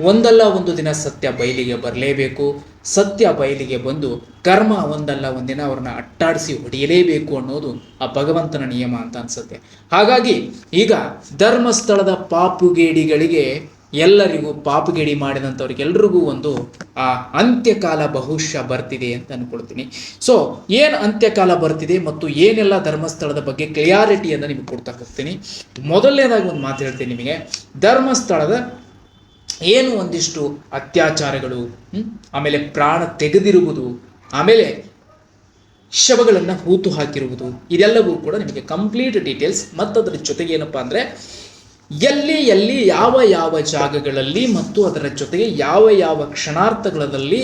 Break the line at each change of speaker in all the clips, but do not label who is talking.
ಒಂದಲ್ಲ ಒಂದು ದಿನ ಸತ್ಯ ಬಯಲಿಗೆ ಬರಲೇಬೇಕು, ಸತ್ಯ ಬಯಲಿಗೆ ಬಂದು ಕರ್ಮ ಒಂದಲ್ಲ ಒಂದಿನ ಅವ್ರನ್ನ ಅಟ್ಟಾಡಿಸಿ ಹೊಡೆಯಲೇಬೇಕು ಅನ್ನೋದು ಆ ಭಗವಂತನ ನಿಯಮ ಅಂತ ಅನ್ಸುತ್ತೆ. ಹಾಗಾಗಿ ಈಗ ಧರ್ಮಸ್ಥಳದ ಪಾಪುಗೇಡಿಗಳಿಗೆ ಎಲ್ಲರಿಗೂ ಪಾಪುಗೇಡಿ ಮಾಡಿದಂಥವ್ರಿಗೆಲ್ರಿಗೂ ಒಂದು ಆ ಅಂತ್ಯಕಾಲ ಬಹುಶಃ ಬರ್ತಿದೆ ಅಂತ ಅನ್ಕೊಳ್ತೀನಿ. ಸೊ ಏನು ಅಂತ್ಯಕಾಲ ಬರ್ತಿದೆ ಮತ್ತು ಏನೆಲ್ಲ ಧರ್ಮಸ್ಥಳದ ಬಗ್ಗೆ ಕ್ಲಿಯಾರಿಟಿಯನ್ನು ನಿಮಗೆ ಕೊಡ್ತಾ ಹೋಗ್ತೀನಿ. ಮೊದಲನೇದಾಗಿ ಒಂದು ಮಾತು ಹೇಳ್ತೀನಿ ನಿಮಗೆ. ಧರ್ಮಸ್ಥಳದ ಏನು ಒಂದಿಷ್ಟು ಅತ್ಯಾಚಾರಗಳು ಆಮೇಲೆ ಪ್ರಾಣ ತೆಗೆದಿರುವುದು, ಆಮೇಲೆ ಶವಗಳನ್ನು ಹೂತು ಹಾಕಿರುವುದು, ಇದೆಲ್ಲವೂ ಕೂಡ ನಿಮಗೆ ಕಂಪ್ಲೀಟ್ ಡೀಟೇಲ್ಸ್ ಮತ್ತು ಅದರ ಜೊತೆಗೆ ಏನಪ್ಪಾ ಅಂದರೆ, ಎಲ್ಲಿ ಎಲ್ಲಿ, ಯಾವ ಯಾವ ಜಾಗಗಳಲ್ಲಿ ಮತ್ತು ಅದರ ಜೊತೆಗೆ ಯಾವ ಯಾವ ಕ್ಷಣಾರ್ಥಗಳಲ್ಲಿ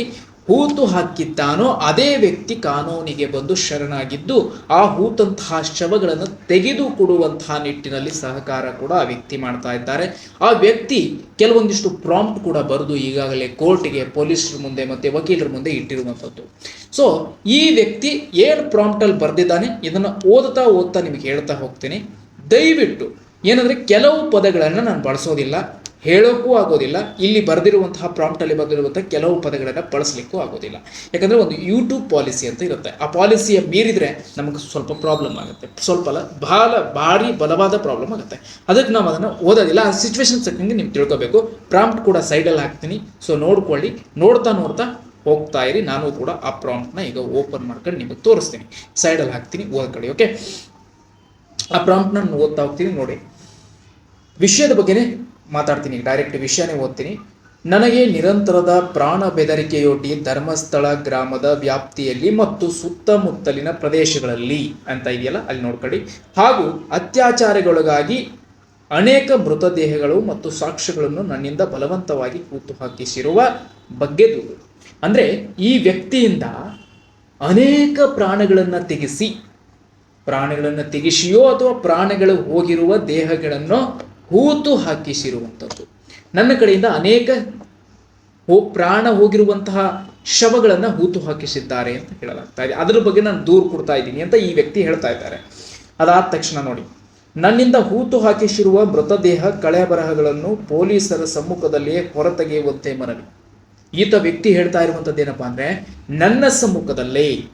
ಹೂತು ಹಾಕಿದ್ದಾನೋ ಅದೇ ವ್ಯಕ್ತಿ ಕಾನೂನಿಗೆ ಬಂದು ಶರಣಾಗಿದ್ದು ಆ ಹೂತಂತಹ ಶವಗಳನ್ನು ತೆಗೆದು ಕೊಡುವಂತಹ ನಿಟ್ಟಿನಲ್ಲಿ ಸಹಕಾರ ಕೂಡ ಆ ವ್ಯಕ್ತಿ ಮಾಡ್ತಾ ಇದ್ದಾರೆ. ಆ ವ್ಯಕ್ತಿ ಕೆಲವೊಂದಿಷ್ಟು ಪ್ರಾಂಪ್ಟ್ ಕೂಡ ಬರೆದು ಈಗಾಗಲೇ ಕೋರ್ಟಿಗೆ ಪೊಲೀಸರ ಮುಂದೆ ಮತ್ತೆ ವಕೀಲರ ಮುಂದೆ ಇಟ್ಟಿರುವಂಥದ್ದು. ಸೊ ಈ ವ್ಯಕ್ತಿ ಏನು ಪ್ರಾಂಪ್ಟಲ್ಲಿ ಬರೆದಿದ್ದಾನೆ? ಇದನ್ನು ಓದ್ತಾ ಓದ್ತಾ ನಿಮಗೆ ಹೇಳ್ತಾ ಹೋಗ್ತೀನಿ. ದಯವಿಟ್ಟು, ಏನಂದ್ರೆ ಕೆಲವು ಪದಗಳನ್ನು ನಾನು ಬಳಸೋದಿಲ್ಲ. ಹೇಳೋಕ್ಕೂ ಆಗೋದಿಲ್ಲ, ಇಲ್ಲಿ ಬರೆದಿರುವಂತಹ ಪ್ರಾಂಪ್ಟಲ್ಲಿ ಬರೆದಿರುವಂತಹ ಕೆಲವು ಪದಗಳನ್ನು ಬಳಸಲಿಕ್ಕೂ ಆಗೋದಿಲ್ಲ. ಯಾಕಂದ್ರೆ ಒಂದು ಯೂಟ್ಯೂಬ್ ಪಾಲಿಸಿ ಅಂತ ಇರುತ್ತೆ. ಆ ಪಾಲಿಸಿಯ ಮೀರಿದ್ರೆ ನಮಗೆ ಸ್ವಲ್ಪ ಪ್ರಾಬ್ಲಮ್ ಆಗುತ್ತೆ. ಸ್ವಲ್ಪ ಅಲ್ಲ, ಬಹಳ ಭಾರಿ ಬಲವಾದ ಪ್ರಾಬ್ಲಮ್ ಆಗುತ್ತೆ. ಅದಕ್ಕೆ ನಾವು ಅದನ್ನು ಓದೋದಿಲ್ಲ. ಆ ಸಿಚುವೇಶನ್ ತಕ್ಕಂಗೆ ನಿಮ್ಗೆ ತಿಳ್ಕೊಬೇಕು. ಪ್ರಾಂಪ್ಟ್ ಕೂಡ ಸೈಡಲ್ಲಿ ಹಾಕ್ತೀನಿ. ಸೊ ನೋಡ್ಕೊಳ್ಳಿ. ನೋಡ್ತಾ ನೋಡ್ತಾ ಹೋಗ್ತಾ ಇರಿ. ನಾನು ಕೂಡ ಆ ಪ್ರಾಂಪ್ಟ್ನ ಈಗ ಓಪನ್ ಮಾಡ್ಕೊಂಡು ನಿಮಗೆ ತೋರಿಸ್ತೀನಿ. ಸೈಡಲ್ಲಿ ಹಾಕ್ತೀನಿ. ಓದ್ಕೊಳ್ಳಿ ಓಕೆ ಆ ಪ್ರಾಂಪ್ಟ್ ನಾನು ಓದ್ತಾ ಹೋಗ್ತೀನಿ ನೋಡಿ. ವಿಷಯದ ಬಗ್ಗೆನೇ ಮಾತಾಡ್ತೀನಿ ಡೈರೆಕ್ಟ್ ವಿಷಯನೇ ಓದ್ತೀನಿ. ನನಗೆ ನಿರಂತರದ ಪ್ರಾಣ ಬೆದರಿಕೆಯೊಡ್ಡಿ ಧರ್ಮಸ್ಥಳ ಗ್ರಾಮದ ವ್ಯಾಪ್ತಿಯಲ್ಲಿ ಮತ್ತು ಸುತ್ತಮುತ್ತಲಿನ ಪ್ರದೇಶಗಳಲ್ಲಿ ಅಂತ ಇದೆಯಲ್ಲ, ಅಲ್ಲಿ ನೋಡ್ಕೊಳ್ಳಿ. ಹಾಗೂ ಅತ್ಯಾಚಾರಗಳಿಗಾಗಿ ಅನೇಕ ಮೃತದೇಹಗಳು ಮತ್ತು ಸಾಕ್ಷ್ಯಗಳನ್ನು ನನ್ನಿಂದ ಬಲವಂತವಾಗಿ ಕೂತು ಹಾಕಿಸಿರುವ ಬಗ್ಗೆ ದೂರು. ಅಂದರೆ ಈ ವ್ಯಕ್ತಿಯಿಂದ ಅನೇಕ ಪ್ರಾಣಗಳನ್ನು ತೆಗೆಸಿ, ಪ್ರಾಣಗಳನ್ನು ತೆಗೆಸಿಯೋ ಅಥವಾ ಪ್ರಾಣಗಳು ಹೋಗಿರುವ ದೇಹಗಳನ್ನು ಹೂತು ಹಾಕಿಸಿರುವಂಥದ್ದು. ನನ್ನ ಕಡೆಯಿಂದ ಅನೇಕ ಹೋ, ಪ್ರಾಣ ಹೋಗಿರುವಂತಹ ಶವಗಳನ್ನು ಹೂತು ಹಾಕಿಸಿದ್ದಾರೆ ಅಂತ ಹೇಳಲಾಗ್ತಾ ಇದೆ. ಅದರ ಬಗ್ಗೆ ನಾನು ದೂರು ಕೊಡ್ತಾ ಇದ್ದೀನಿ ಅಂತ ಈ ವ್ಯಕ್ತಿ ಹೇಳ್ತಾ ಇದ್ದಾರೆ. ಅದಾದ ತಕ್ಷಣ ನೋಡಿ. ನನ್ನಿಂದ ಹೂತು ಹಾಕಿಸಿರುವ ಮೃತದೇಹ ಕಳೆ ಬರಹಗಳನ್ನು ಪೊಲೀಸರ ಸಮ್ಮುಖದಲ್ಲಿಯೇ ಹೊರತೆಗೆಯುವಂತೆ ಮನವಿ. ಈತ ವ್ಯಕ್ತಿ ಹೇಳ್ತಾ ಇರುವಂಥದ್ದು ಏನಪ್ಪಾ ಅಂದರೆ, ನನ್ನ ಸಮ್ಮುಖದಲ್ಲಿ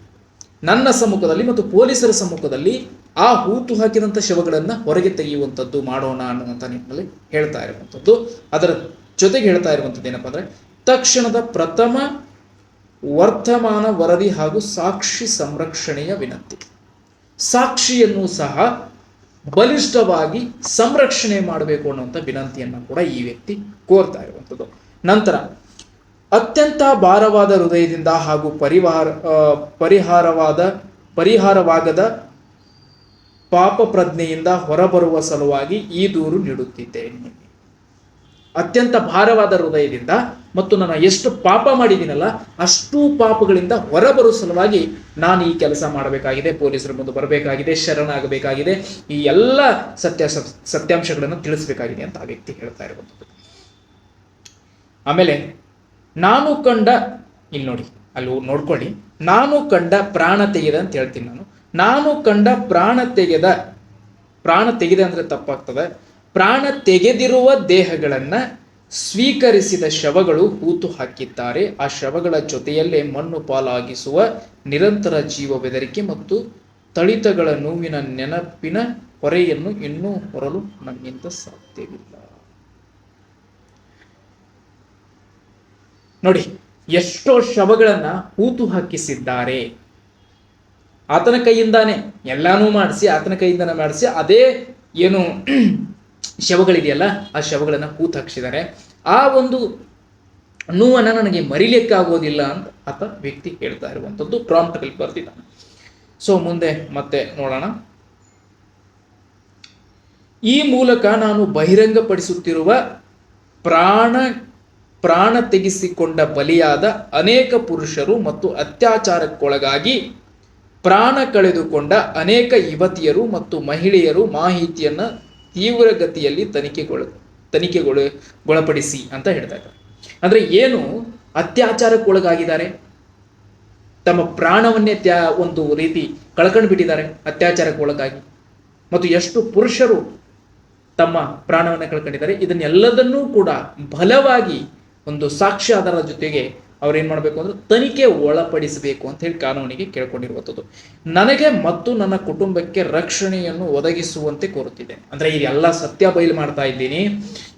ನನ್ನ ಸಮ್ಮುಖದಲ್ಲಿ ಮತ್ತು ಪೊಲೀಸರ ಸಮ್ಮುಖದಲ್ಲಿ ಆ ಹೂತು ಹಾಕಿದಂಥ ಶವಗಳನ್ನು ಹೊರಗೆ ತೆಗೆಯುವಂಥದ್ದು ಮಾಡೋಣ ಅನ್ನುವಂಥ ನಿಟ್ಟಿನಲ್ಲಿ ಹೇಳ್ತಾ ಇರುವಂಥದ್ದು. ಅದರ ಜೊತೆಗೆ ಹೇಳ್ತಾ ಇರುವಂಥದ್ದು ಏನಪ್ಪ ಅಂದ್ರೆ, ತಕ್ಷಣದ ಪ್ರಥಮ ವರ್ತಮಾನ ವರದಿ ಹಾಗೂ ಸಾಕ್ಷಿ ಸಂರಕ್ಷಣೆಯ ವಿನಂತಿ. ಸಾಕ್ಷಿಯನ್ನು ಸಹ ಬಲಿಷ್ಠವಾಗಿ ಸಂರಕ್ಷಣೆ ಮಾಡಬೇಕು ಅನ್ನುವಂಥ ವಿನಂತಿಯನ್ನು ಕೂಡ ಈ ವ್ಯಕ್ತಿ ಕೋರ್ತಾ ಇರುವಂಥದ್ದು. ನಂತರ, ಅತ್ಯಂತ ಭಾರವಾದ ಹೃದಯದಿಂದ ಹಾಗೂ ಪರಿವಾರ ಪರಿಹಾರವಾದ, ಪರಿಹಾರವಾಗದ ಪಾಪ ಪ್ರಜ್ಞೆಯಿಂದ ಹೊರಬರುವ ಸಲುವಾಗಿ ಈ ದೂರು ನೀಡುತ್ತಿದ್ದೇನೆ ಅತ್ಯಂತ ಭಾರವಾದ ಹೃದಯದಿಂದ ಮತ್ತು ನಾನು ಎಷ್ಟು ಪಾಪ ಮಾಡಿದ್ದೀನಲ್ಲ, ಅಷ್ಟು ಪಾಪಗಳಿಂದ ಹೊರಬರುವ ಸಲುವಾಗಿ ನಾನು ಈ ಕೆಲಸ ಮಾಡಬೇಕಾಗಿದೆ, ಪೊಲೀಸರ ಮುಂದೆ ಬರಬೇಕಾಗಿದೆ, ಶರಣಾಗಬೇಕಾಗಿದೆ. ಈ ಎಲ್ಲ ಸತ್ಯ ಸತ್ಯಾಂಶಗಳನ್ನು ತಿಳಿಸಬೇಕಾಗಿದೆ ಅಂತ ಆ ವ್ಯಕ್ತಿ ಹೇಳ್ತಾ ಇರುವಂಥದ್ದು. ಆಮೇಲೆ, ನಾನು ಕಂಡ, ಇಲ್ಲಿ ನೋಡಿ, ಅಲ್ಲಿ ನೋಡ್ಕೊಳ್ಳಿ. ನಾನು ಕಂಡ ಪ್ರಾಣ ತೆಗೆದ ಅಂತ ಹೇಳ್ತೀನಿ ನಾನು. ನಾನು ಕಂಡ ಪ್ರಾಣ ತೆಗೆದ ಪ್ರಾಣ ತೆಗೆದ ಅಂದ್ರೆ ತಪ್ಪಾಗ್ತದೆ. ಪ್ರಾಣ ತೆಗೆದಿರುವ ದೇಹಗಳನ್ನ ಸ್ವೀಕರಿಸಿದ ಶವಗಳು ಹೂತು ಹಾಕಿದ್ದಾರೆ. ಆ ಶವಗಳ ಜೊತೆಯಲ್ಲೇ ಮಣ್ಣು ಪಾಲಾಗಿಸುವ ನಿರಂತರ ಜೀವ ಬೆದರಿಕೆ ಮತ್ತು ತಳಿತಗಳ ನೋವಿನ ನೆನಪಿನ ಹೊರೆಯನ್ನು ಇನ್ನೂ ಹೊರಲು ನಮ್ಮಿಂದ ಸಾಧ್ಯವಿಲ್ಲ. ನೋಡಿ, ಎಷ್ಟೋ ಶವಗಳನ್ನ ಹೂತು ಹಾಕಿಸಿದ್ದಾರೆ. ಆತನ ಕೈಯಿಂದಾನೆ ಎಲ್ಲಾನು ಮಾಡಿಸಿ, ಆತನ ಕೈಯಿಂದಾನೆ ಮಾಡಿಸಿ, ಅದೇ ಏನು ಶವಗಳಿದೆಯಲ್ಲ, ಆ ಶವಗಳನ್ನು ಕೂತ್ ಹಾಕ್ಸಿದ್ದಾರೆ ಆ ಒಂದು ನೋವನ್ನು ನನಗೆ ಮರಿಲಿಕ್ಕಾಗೋದಿಲ್ಲ ಅಂತ ಆತ ವ್ಯಕ್ತಿ ಹೇಳ್ತಾ ಇರುವಂಥದ್ದು ಪ್ರಾಂಪ್ಟ್ಗಳು ಬರ್ತಿದ್ದಾನೆ ಸೊ ಮುಂದೆ ಮತ್ತೆ ನೋಡೋಣ. ಈ ಮೂಲಕ ನಾನು ಬಹಿರಂಗಪಡಿಸುತ್ತಿರುವ ಪ್ರಾಣ ಪ್ರಾಣ ತೆಗೆಸಿಕೊಂಡ ಬಲಿಯಾದ ಅನೇಕ ಪುರುಷರು ಮತ್ತು ಅತ್ಯಾಚಾರಕ್ಕೊಳಗಾಗಿ ಪ್ರಾಣ ಕಳೆದುಕೊಂಡ ಅನೇಕ ಯುವತಿಯರು ಮತ್ತು ಮಹಿಳೆಯರು ಮಾಹಿತಿಯನ್ನ ತೀವ್ರಗತಿಯಲ್ಲಿ ತನಿಖೆಗೊಳ ತನಿಖೆಗೊಳ ಒಳಪಡಿಸಿ ಅಂತ ಹೇಳ್ತಾ ಇದ್ದಾರೆ. ಅಂದ್ರೆ ಏನು? ಅತ್ಯಾಚಾರಕ್ಕೊಳಗಾಗಿದ್ದಾರೆ ತಮ್ಮ ಪ್ರಾಣವನ್ನೇ ತ್ಯಾ, ಒಂದು ರೀತಿ ಕಳ್ಕೊಂಡು ಬಿಟ್ಟಿದ್ದಾರೆ ಅತ್ಯಾಚಾರಕ್ಕೊಳಗಾಗಿ ಮತ್ತು ಎಷ್ಟು ಪುರುಷರು ತಮ್ಮ ಪ್ರಾಣವನ್ನು ಕಳ್ಕೊಂಡಿದ್ದಾರೆ. ಇದನ್ನೆಲ್ಲದನ್ನೂ ಕೂಡ ಬಲವಾಗಿ ಒಂದು ಸಾಕ್ಷ್ಯಾಧಾರದ ಜೊತೆಗೆ ಅವ್ರು ಏನ್ ಮಾಡಬೇಕು ಅಂದ್ರೆ ತನಿಖೆ ಒಳಪಡಿಸಬೇಕು ಅಂತ ಹೇಳಿ ಕಾನೂನಿಗೆ ಕೇಳ್ಕೊಂಡಿರುವಂಥದ್ದು. ನನಗೆ ಮತ್ತು ನನ್ನ ಕುಟುಂಬಕ್ಕೆ ರಕ್ಷಣೆಯನ್ನು ಒದಗಿಸುವಂತೆ ಕೋರುತ್ತಿದ್ದೇನೆ ಅಂದ್ರೆ ಎಲ್ಲ ಸತ್ಯ ಬಯಲು ಮಾಡ್ತಾ ಇದ್ದೀನಿ.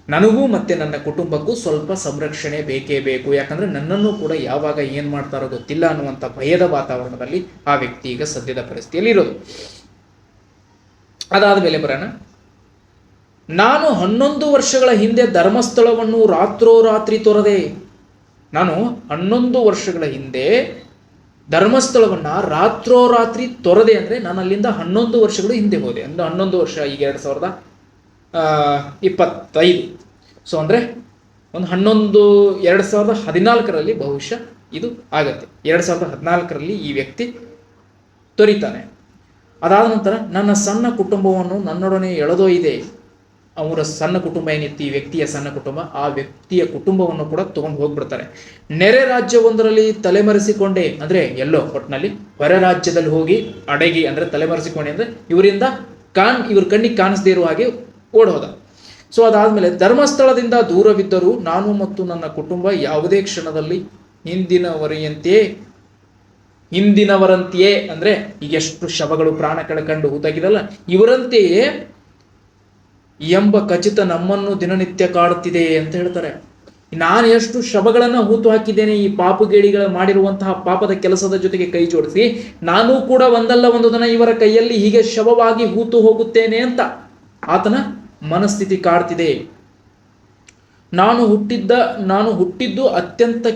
ನನಗೂ ಮತ್ತೆ ನನ್ನ ಕುಟುಂಬಕ್ಕೂ ಸ್ವಲ್ಪ ಸಂರಕ್ಷಣೆ ಬೇಕೇ ಬೇಕು. ಯಾಕಂದ್ರೆ ನನ್ನನ್ನು ಕೂಡ ಯಾವಾಗ ಏನ್ ಮಾಡ್ತಾರೋ ಗೊತ್ತಿಲ್ಲ ಅನ್ನುವಂಥ ಭಯದ ವಾತಾವರಣದಲ್ಲಿ ಆ ವ್ಯಕ್ತಿ ಈಗ ಸದ್ಯದ ಪರಿಸ್ಥಿತಿಯಲ್ಲಿ ಇರೋದು. ಅದಾದ ಮೇಲೆ ಬರೋಣ. ನಾನು ಹನ್ನೊಂದು ವರ್ಷಗಳ ಹಿಂದೆ ಧರ್ಮಸ್ಥಳವನ್ನು ರಾತ್ರೋರಾತ್ರಿ ತೊರೆದೆ. ನಾನು ಹನ್ನೊಂದು ವರ್ಷಗಳ ಹಿಂದೆ ಧರ್ಮಸ್ಥಳವನ್ನ ರಾತ್ರೋರಾತ್ರಿ ತೊರೆದೆ ಅಂದ್ರೆ ನಾನು ಅಲ್ಲಿಂದ ಹನ್ನೊಂದು ವರ್ಷಗಳು ಹಿಂದೆ ಹೋದೆ. ಅಂದ್ರೆ ಹನ್ನೊಂದು ವರ್ಷ, ಈಗ ಎರಡು ಸಾವಿರದ ಇಪ್ಪತ್ತೈದು. ಸೊ ಅಂದ್ರೆ ಒಂದು ಹನ್ನೊಂದು, ಎರಡು ಸಾವಿರದ ಹದಿನಾಲ್ಕರಲ್ಲಿ ಬಹುಶಃ ಇದು ಆಗತ್ತೆ. ಎರಡು ಸಾವಿರದ ಹದಿನಾಲ್ಕರಲ್ಲಿ ಈ ವ್ಯಕ್ತಿ ತೊರಿತಾನೆ. ಅದಾದ ನಂತರ ನನ್ನ ಸಣ್ಣ ಕುಟುಂಬವನ್ನು ನನ್ನೊಡನೆ ಎಳೆದೊಯ್ದೆ. ಅವರ ಸಣ್ಣ ಕುಟುಂಬ ಏನಿತ್ತು, ಈ ವ್ಯಕ್ತಿಯ ಸಣ್ಣ ಕುಟುಂಬ, ಆ ವ್ಯಕ್ತಿಯ ಕುಟುಂಬವನ್ನು ಕೂಡ ತಗೊಂಡು ಹೋಗ್ಬಿಡ್ತಾರೆ. ನೆರೆ ರಾಜ್ಯವೊಂದರಲ್ಲಿ ತಲೆಮರೆಸಿಕೊಂಡೆ ಅಂದ್ರೆ ಎಲ್ಲೋ ಒಟ್ಟಿನಲ್ಲಿ ಹೊರ ರಾಜ್ಯದಲ್ಲಿ ಹೋಗಿ ಅಡಗಿ ಅಂದ್ರೆ ತಲೆಮರೆಸಿಕೊಂಡೆ ಅಂದ್ರೆ ಇವರಿಂದ ಕಾಣ್ ಇವ್ರ ಕಣ್ಣಿಗೆ ಕಾಣಿಸದೇ ಇರುವ ಹಾಗೆ ಓಡೋದ ಸೊ ಅದಾದ್ಮೇಲೆ ಧರ್ಮಸ್ಥಳದಿಂದ ದೂರವಿದ್ದರೂ ನಾನು ಮತ್ತು ನನ್ನ ಕುಟುಂಬ ಯಾವುದೇ ಕ್ಷಣದಲ್ಲಿ ಹಿಂದಿನವರೆಯಂತೆಯೇ ಹಿಂದಿನವರಂತೆಯೇ ಅಂದ್ರೆ ಈಗ ಶವಗಳು ಪ್ರಾಣ ಕಳ್ಕೊಂಡು ಹೂತಾಗಿದಲ್ಲ ಇವರಂತೆಯೇ ಎಂಬ ಖಚಿತ ನಮ್ಮನ್ನು ದಿನನಿತ್ಯ ಕಾಡುತ್ತಿದೆ ಅಂತ ಹೇಳ್ತಾರೆ. ನಾನು ಎಷ್ಟು ಶವಗಳನ್ನು ಹೂತು ಹಾಕಿದ್ದೇನೆ ಈ ಪಾಪುಗೇಡಿಗಳ ಮಾಡಿರುವಂತಹ ಪಾಪದ ಕೆಲಸದ ಜೊತೆಗೆ ಕೈ ಜೋಡಿಸಿ, ನಾನು ಕೂಡ ಒಂದಲ್ಲ ಒಂದು ದಿನ ಇವರ ಕೈಯಲ್ಲಿ ಹೀಗೆ ಶವವಾಗಿ ಹೂತು ಹೋಗುತ್ತೇನೆ ಅಂತ. ಆತನ ಮನಸ್ಥಿತಿ ಕಾಡ್ತಿದೆ. ನಾನು ಹುಟ್ಟಿದ್ದ, ನಾನು ಹುಟ್ಟಿದ್ದು ಅತ್ಯಂತ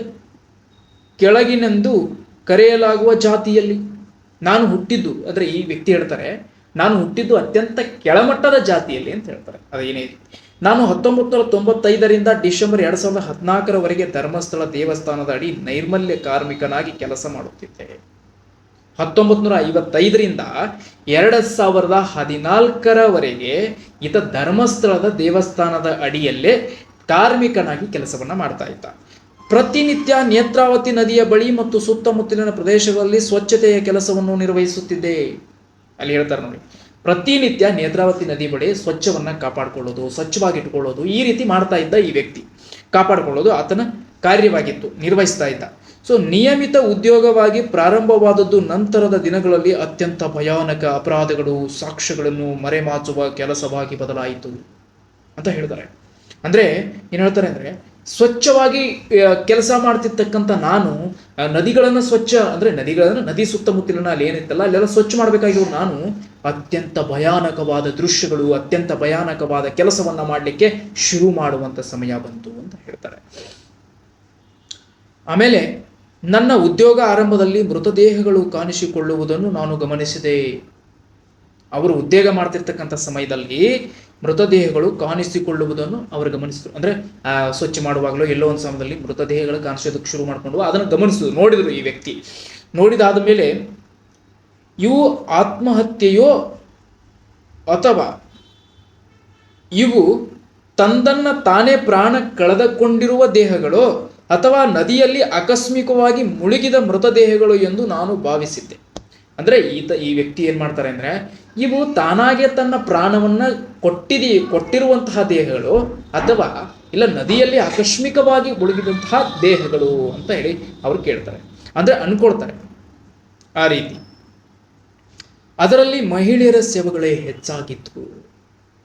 ಕೆಳಗಿನೆಂದು ಕರೆಯಲಾಗುವ ಜಾತಿಯಲ್ಲಿ. ನಾನು ಹುಟ್ಟಿದ್ದು, ಅಂದರೆ ಈ ವ್ಯಕ್ತಿ ಹೇಳ್ತಾರೆ ನಾನು ಹುಟ್ಟಿದ್ದು ಅತ್ಯಂತ ಕೆಳಮಟ್ಟದ ಜಾತಿಯಲ್ಲಿ ಅಂತ ಹೇಳ್ತಾರೆ. ಅದೇನೇ. ನಾನು ಹತ್ತೊಂಬತ್ತು ನೂರ ತೊಂಬತ್ತೈದರಿಂದ ಡಿಸೆಂಬರ್ ಎರಡು ಸಾವಿರದ ಹದಿನಾಲ್ಕರವರೆಗೆ ಧರ್ಮಸ್ಥಳ ದೇವಸ್ಥಾನದ ಅಡಿ ನೈರ್ಮಲ್ಯ ಕಾರ್ಮಿಕನಾಗಿ ಕೆಲಸ ಮಾಡುತ್ತಿದ್ದೆ. ಹತ್ತೊಂಬತ್ತು ನೂರ ಐವತ್ತೈದರಿಂದ ಎರಡು ಸಾವಿರದ ಹದಿನಾಲ್ಕರವರೆಗೆ ಈತ ಧರ್ಮಸ್ಥಳದ ದೇವಸ್ಥಾನದ ಅಡಿಯಲ್ಲೇ ಕಾರ್ಮಿಕನಾಗಿ ಕೆಲಸವನ್ನ ಮಾಡ್ತಾ ಇದ್ದ. ಪ್ರತಿನಿತ್ಯ ನೇತ್ರಾವತಿ ನದಿಯ ಬಳಿ ಮತ್ತು ಸುತ್ತಮುತ್ತಲಿನ ಪ್ರದೇಶಗಳಲ್ಲಿ ಸ್ವಚ್ಛತೆಯ ಕೆಲಸವನ್ನು ನಿರ್ವಹಿಸುತ್ತಿದ್ದೆ. ಅಲ್ಲಿ ಹೇಳ್ತಾರೆ ನೋಡಿ, ಪ್ರತಿನಿತ್ಯ ನೇತ್ರಾವತಿ ನದಿ ಬಳಿ ಸ್ವಚ್ಛವನ್ನ ಕಾಪಾಡಿಕೊಳ್ಳೋದು, ಸ್ವಚ್ಛವಾಗಿ ಇಟ್ಕೊಳ್ಳೋದು, ಈ ರೀತಿ ಮಾಡ್ತಾ ಇದ್ದ ಈ ವ್ಯಕ್ತಿ. ಕಾಪಾಡಿಕೊಳ್ಳೋದು ಆತನ ಕಾರ್ಯವಾಗಿತ್ತು, ನಿರ್ವಹಿಸ್ತಾ ಇದ್ದ. ಸೊ ನಿಯಮಿತ ಉದ್ಯೋಗವಾಗಿ ಪ್ರಾರಂಭವಾದದ್ದು ನಂತರದ ದಿನಗಳಲ್ಲಿ ಅತ್ಯಂತ ಭಯಾನಕ ಅಪರಾಧಗಳು, ಸಾಕ್ಷ್ಯಗಳನ್ನು ಮರೆಮಾಚುವ ಕೆಲಸವಾಗಿ ಬದಲಾಯಿತು ಅಂತ ಹೇಳ್ತಾರೆ. ಅಂದ್ರೆ, ಏನು ಹೇಳ್ತಾರೆ ಅಂದ್ರೆ ಸ್ವಚ್ಛವಾಗಿ ಕೆಲಸ ಮಾಡ್ತಿರ್ತಕ್ಕಂಥ ನಾನು ನದಿಗಳನ್ನು ಸ್ವಚ್ಛ, ಅಂದರೆ ನದಿಗಳನ್ನು, ನದಿ ಸುತ್ತಮುತ್ತಲಿನ ಅಲ್ಲಿ ಏನಿತ್ತಲ್ಲ, ಅಲ್ಲೆಲ್ಲ ಸ್ವಚ್ಛ ಮಾಡಬೇಕಾಗಿರೋ ನಾನು. ಅತ್ಯಂತ ಭಯಾನಕವಾದ ದೃಶ್ಯಗಳು, ಅತ್ಯಂತ ಭಯಾನಕವಾದ ಕೆಲಸವನ್ನು ಮಾಡಲಿಕ್ಕೆ ಶುರು ಮಾಡುವಂಥ ಸಮಯ ಬಂತು ಅಂತ ಹೇಳ್ತಾರೆ. ಆಮೇಲೆ, ನನ್ನ ಉದ್ಯೋಗ ಆರಂಭದಲ್ಲಿ ಮೃತದೇಹಗಳು ಕಾಣಿಸಿಕೊಳ್ಳುವುದನ್ನು ನಾನು ಗಮನಿಸಿದೆ. ಅವರು ಉದ್ಯೋಗ ಮಾಡ್ತಿರ್ತಕ್ಕಂಥ ಸಮಯದಲ್ಲಿ ಮೃತದೇಹಗಳು ಕಾಣಿಸಿಕೊಳ್ಳುವುದನ್ನು ಅವರು ಗಮನಿಸಿದ್ರು. ಅಂದ್ರೆ ಸ್ವಚ್ಛ ಮಾಡುವಾಗಲೂ ಎಲ್ಲೋ ಒಂದು ಸಮಯದಲ್ಲಿ ಮೃತದೇಹಗಳು ಕಾಣಿಸೋದಕ್ಕೆ ಶುರು ಮಾಡಿಕೊಂಡು ಅದನ್ನು ಗಮನಿಸಿದ್ರು, ನೋಡಿದ್ರು ಈ ವ್ಯಕ್ತಿ. ನೋಡಿದಾದ ಮೇಲೆ, ಇವು ಆತ್ಮಹತ್ಯೆಯೋ ಅಥವಾ ಇವು ತಂದನ್ನ ತಾನೇ ಪ್ರಾಣ ಕಳೆದುಕೊಂಡಿರುವ ದೇಹಗಳು ಅಥವಾ ನದಿಯಲ್ಲಿ ಆಕಸ್ಮಿಕವಾಗಿ ಮುಳುಗಿದ ಮೃತದೇಹಗಳು ಎಂದು ನಾನು ಭಾವಿಸಿದ್ದೆ. ಅಂದ್ರೆ ಈತ ಈ ವ್ಯಕ್ತಿ ಏನ್ ಮಾಡ್ತಾರೆ ಅಂದ್ರೆ ಇವು ತಾನಾಗೆ ತನ್ನ ಪ್ರಾಣವನ್ನ ಕೊಟ್ಟಿದಿ ಕೊಟ್ಟಿರುವಂತಹ ದೇಹಗಳು ಅಥವಾ ಇಲ್ಲ ನದಿಯಲ್ಲಿ ಆಕಸ್ಮಿಕವಾಗಿ ಮುಳುಗಿದಂತಹ ದೇಹಗಳು ಅಂತ ಹೇಳಿ ಅವ್ರು ಕೇಳ್ತಾರೆ. ಅಂದ್ರೆ ಅನ್ಕೊಳ್ತಾರೆ ಆ ರೀತಿ. ಅದರಲ್ಲಿ ಮಹಿಳೆಯರ ಶವಗಳೇ ಹೆಚ್ಚಾಗಿತ್ತು.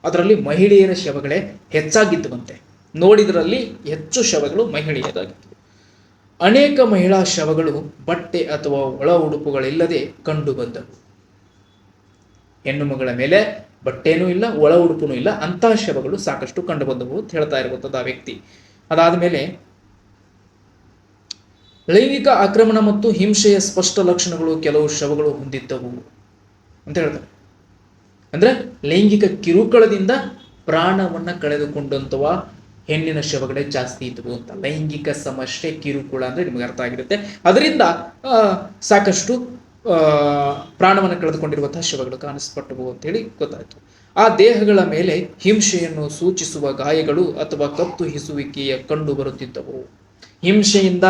ಅದರಲ್ಲಿ ಮಹಿಳೆಯರ ಶವಗಳೇ ಹೆಚ್ಚಾಗಿದ್ದುವಂತೆ. ನೋಡಿದರಲ್ಲಿ ಹೆಚ್ಚು ಶವಗಳು ಮಹಿಳೆಯರಾಗಿದ್ದವು ಅನೇಕ ಮಹಿಳಾ ಶವಗಳು, ಬಟ್ಟೆ ಅಥವಾ ಒಳ ಉಡುಪುಗಳಿಲ್ಲದೆ ಕಂಡು ಬಂದವು. ಹೆಣ್ಣು ಮಗಳ ಮೇಲೆ ಬಟ್ಟೆನೂ ಇಲ್ಲ, ಒಳ ಉಡುಪುನೂ ಇಲ್ಲ ಅಂತಹ ಶವಗಳು ಸಾಕಷ್ಟು ಕಂಡು ಬಂದವು ಅಂತ ಹೇಳ್ತಾ ಇರುವಂಥದ್ದು ಆ ವ್ಯಕ್ತಿ. ಅದಾದ ಮೇಲೆ ಲೈಂಗಿಕ ಆಕ್ರಮಣ ಮತ್ತು ಹಿಂಸೆಯ ಸ್ಪಷ್ಟ ಲಕ್ಷಣಗಳು ಕೆಲವು ಶವಗಳು ಹೊಂದಿದ್ದವು ಅಂತ ಹೇಳ್ತಾರೆ. ಅಂದ್ರೆ ಲೈಂಗಿಕ ಕಿರುಕುಳದಿಂದ ಪ್ರಾಣವನ್ನ ಕಳೆದುಕೊಂಡಂತವ ಹೆಣ್ಣಿನ ಶವಗಳೇ ಜಾಸ್ತಿ ಇದ್ವು ಅಂತ. ಲೈಂಗಿಕ ಸಮಸ್ಯೆ ಕಿರುಕುಳ ಅಂದ್ರೆ ನಿಮಗೆ ಅರ್ಥ ಆಗಿರುತ್ತೆ. ಅದರಿಂದ ಸಾಕಷ್ಟು ಪ್ರಾಣವನ್ನು ಕಳೆದುಕೊಂಡಿರುವಂತಹ ಶವಗಳು ಕಾಣಿಸ್ಪಟ್ಟವು ಅಂತೇಳಿ ಗೊತ್ತಾಯ್ತು. ಆ ದೇಹಗಳ ಮೇಲೆ ಹಿಂಸೆಯನ್ನು ಸೂಚಿಸುವ ಗಾಯಗಳು ಅಥವಾ ಕತ್ತು ಹಿಸುವಿಕೆಯ ಕಂಡು ಬರುತ್ತಿದ್ದವು. ಹಿಂಸೆಯಿಂದ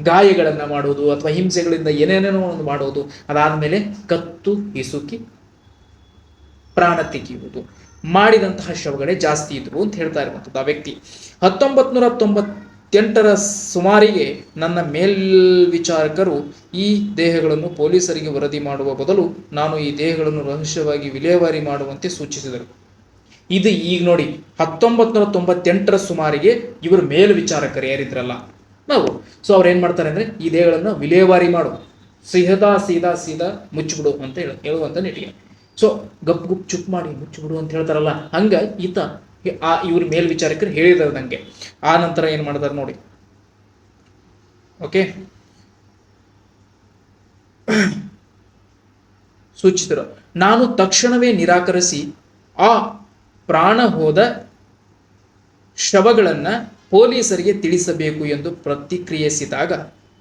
ಗಾಯಗಳನ್ನು ಮಾಡೋದು ಅಥವಾ ಹಿಂಸೆಗಳಿಂದ ಏನೇನೇನೋ ಒಂದು ಮಾಡೋದು ಅದಾದ್ಮೇಲೆ ಕತ್ತು, ಹಿಸುಕಿ, ಪ್ರಾಣ ತೆಗೆಯುವುದು. ಮಾಡಿದಂತಹ ಶವಗಳೇ ಜಾಸ್ತಿ ಇದ್ರು ಅಂತ ಹೇಳ್ತಾ ಇರುವಂಥದ್ದು ಆ ವ್ಯಕ್ತಿ. ಹತ್ತೊಂಬತ್ ನೂರ ತೊಂಬತ್ತ ತೊಂಬತ್ತೆಂಟರ ಸುಮಾರಿಗೆ ನನ್ನ ಮೇಲ್ವಿಚಾರಕರು ಈ ದೇಹಗಳನ್ನು ಪೊಲೀಸರಿಗೆ ವರದಿ ಮಾಡುವ ಬದಲು ನಾನು ಈ ದೇಹಗಳನ್ನು ರಹಸ್ಯವಾಗಿ ವಿಲೇವಾರಿ ಮಾಡುವಂತೆ ಸೂಚಿಸಿದರು. ಇದು ಈಗ ನೋಡಿ ಹತ್ತೊಂಬತ್ತು ನೂರ ತೊಂಬತ್ತೆಂಟರ ಸುಮಾರಿಗೆ ಇವರು ಮೇಲ್ವಿಚಾರಕರು, ಯಾರಿದ್ರಲ್ಲ. ನಾವು ಸೊ ಅವ್ರು ಏನು ಮಾಡ್ತಾರೆ ಅಂದರೆ ಈ ದೇಹಗಳನ್ನು ವಿಲೇವಾರಿ ಮಾಡು. ಸಿಹದಾ ಸೀದಾ ಸೀದಾ ಮುಚ್ಚಿಬಿಡು ಅಂತ ಹೇಳ, ಹೇಳುವಂತ ನಿಟ್ಟಿಗೆ. ಸೊ ಗಪ್ ಗುಪ್ ಚುಪ್ ಮಾಡಿ ಮುಚ್ಚಿಬಿಡು ಅಂತ ಹೇಳ್ತಾರಲ್ಲ, ಹಂಗ ಈತ ಆ ಇವ್ರ ಮೇಲ್ವಿಚಾರಕರು ಹೇಳಿದಾರೆ ನಂಗೆ. ಆ ನಂತರ ಏನು ಮಾಡ್ತಾರೆ ನೋಡಿ. ಓಕೆ ಸೂಚಿಸಿದರು. ನಾನು ತಕ್ಷಣವೇ ನಿರಾಕರಿಸಿ ಆ ಪ್ರಾಣ ಹೋದ ಶವಗಳನ್ನ ಪೊಲೀಸರಿಗೆ ತಿಳಿಸಬೇಕು ಎಂದು ಪ್ರತಿಕ್ರಿಯಿಸಿದಾಗ